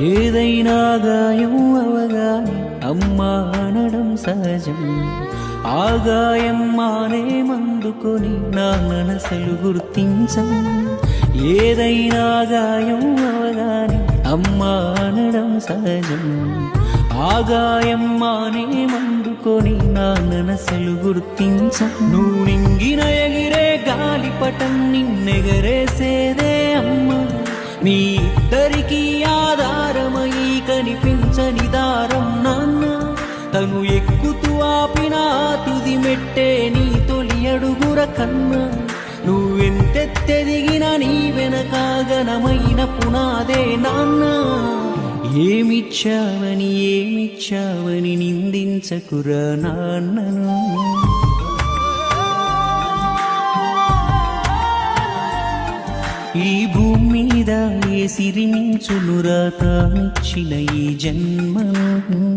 ఏదైనా గాయం అవగానే అమ్మా అనడం సహజం. ఆ గాయం మానే మందుకొని నా మనసలు గుర్తించం. ఏదైనా గాయం అవగానే అమ్మా అనడం సహజం. ఆ గాయం మానే మందుకొని నా మనసలు గుర్తించం. నువ్వు నింగిన ఎగిరే గాలిపటం నిన్నెగరేసేదే అమ్మా. నీ కనిపించని దారం నాన్న. తను ఎక్కుతూ ఆపిన తుది మెట్టే నీ తొలి అడుగుర కన్నా. నువ్వెంతెత్తెదిగిన నీ వెనకాగనమైన పునాదే నాన్న. ఏమిచ్చావని ఏమిచ్చావని నిందించకురా నాన్నను. ఈ భూమి మీద ఏ సిరిమించును రాత ఈ జన్మను?